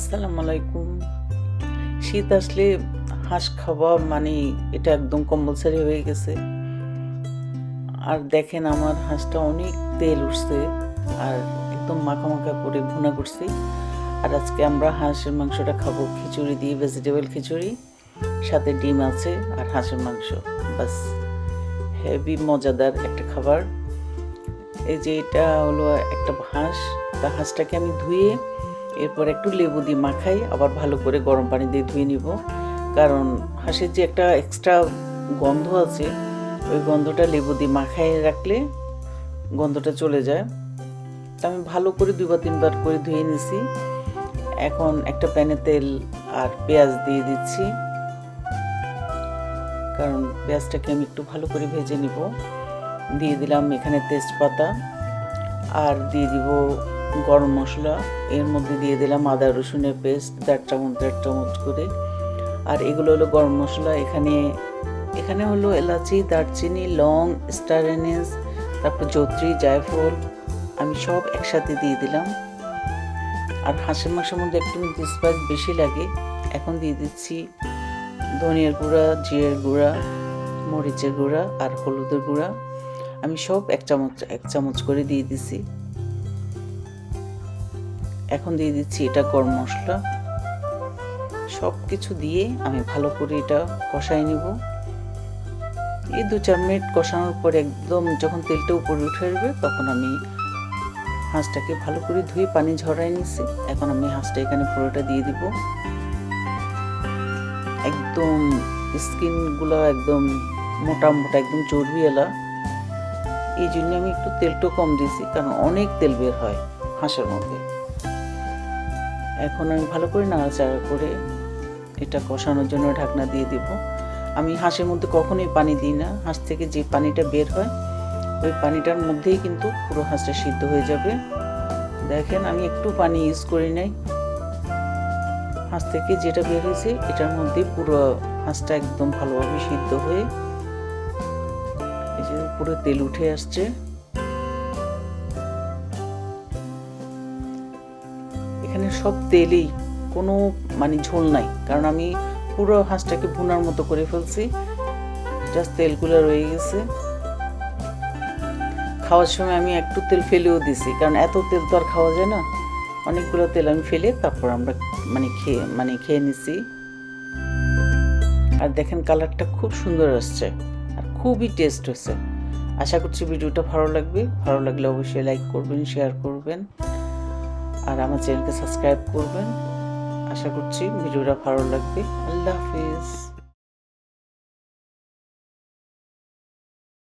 আসসালামু আলাইকুম। শীত আসলে হাঁস খাওয়া মানে এটা একদম কম্পালসারি হয়ে গেছে। আর দেখেন আমার হাঁসটা অনেক তেল উঠছে আর একদম মাখা মাখা করে ভুনা করছি। আর আজকে আমরা হাঁসের মাংসটা খাব খিচুড়ি দিয়ে ভেজিটেবল খিচুড়ি, সাথে ডিম আছে আর হাঁসের মাংস। বাস হেভি মজাদার একটা খাবার। এই যে এটা হলো একটা হাঁস, তা হাঁসটাকে আমি ধুয়ে এরপর একটু লেবু দিয়ে মাখাই, আবার ভালো করে গরম পানি দিয়ে ধুয়ে নিব। কারণ হাঁসের যে একটা এক্সট্রা গন্ধ আছে, ওই গন্ধটা লেবু দিয়ে মাখাই রাখলে গন্ধটা চলে যায়। তা আমি ভালো করে দুবার তিনবার করে ধুয়ে নিছি। এখন একটা প্যানে তেল আর পেঁয়াজ দিয়ে দিচ্ছি। কারণ পেঁয়াজটাকে আমি একটু ভালো করে ভেজে নিব। দিয়ে দিলাম এখানে তেজপাতা। আর দিয়ে দিব গরম মশলা, এর মধ্যে দিয়ে দিলাম আদা, রসুনের পেস্ট দেড় চামচ দেড় চামচ করে। আর এগুলো হলো গরম মশলা, এখানে এখানে হলো এলাচি, দারচিনি, লং, স্টার এনিস তারপর জত্রি, জায়ফল, আমি সব একসাথে দিয়ে দিলাম। আর হাঁসের মাংসের মধ্যে একটু স্পাইস বেশি লাগে। এখন দিয়ে দিচ্ছি ধনিয়ার গুঁড়া, জিরের গুঁড়া, মরিচের গুঁড়া আর হলুদের গুঁড়া। আমি সব এক চামচ এক চামচ করে দিয়ে দিছি। এখন দিয়ে দিচ্ছি এটা গরম মশলা। সব কিছু দিয়ে আমি ভালো করে এটা কষাই নিব। এই দু চার মিনিট কষানোর পর একদম যখন তেলটা উপরে উঠে আসবে, তখন আমি হাঁসটাকে ভালো করে ধুয়ে পানি ঝরাই নিছি। এখন আমি হাঁসটা এখানে পুরোটা দিয়ে দিব। একদম স্কিনগুলো একদম মোটা মোটা, একদম চর্বি এলা। এই জন্য আমি একটু তেলটা কম দিয়েছি, কারণ অনেক তেল বের হয় হাঁসের মধ্যে। এখন আমি ভালো করে নাড়াচাড়া করে এটা কষানোর জন্য ঢাকনা দিয়ে দিব। আমি হাঁসের মধ্যে কখনোই পানি দিই না। হাঁস থেকে যে পানিটা বের হয়, ওই পানিটার মধ্যেই কিন্তু পুরো হাঁসটা সিদ্ধ হয়ে যাবে। দেখেন, আমি একটু পানি ইউজ করি নাই। হাঁস থেকে যেটা বের হয়েছে, এটার মধ্যে পুরো হাঁসটা একদম ভালোভাবে সিদ্ধ হয়ে এই যে উপরে তেল উঠে আসছে। এখানে সব তেলেই, কোনো মানে ঝোল নাই। কারণ আমি পুরো হাঁসটাকে ভুনার মতো করে ফেলছি। জাস্ট তেলগুলো রয়ে গেছে। খাওয়ার সময় আমি একটু তেল ফেলেও দিছি। কারণ এত তেল তো আর খাওয়া যায় না। অনেকগুলো তেল আমি ফেলে তারপর আমরা মানে খেয়ে মানে খেয়ে নিছি। আর দেখেন কালারটা খুব সুন্দর আসছে। আর খুবই টেস্ট হচ্ছে আশা করছি ভিডিওটা ভালো লাগবে। ভালো লাগলে অবশ্যই লাইক করবেন শেয়ার করবেন। আর আমার চ্যানেলকে সাবস্ক্রাইব করবেন। আশা করছি ভিডিওটা ভালো লাগবে। আল্লাহ হাফিজ।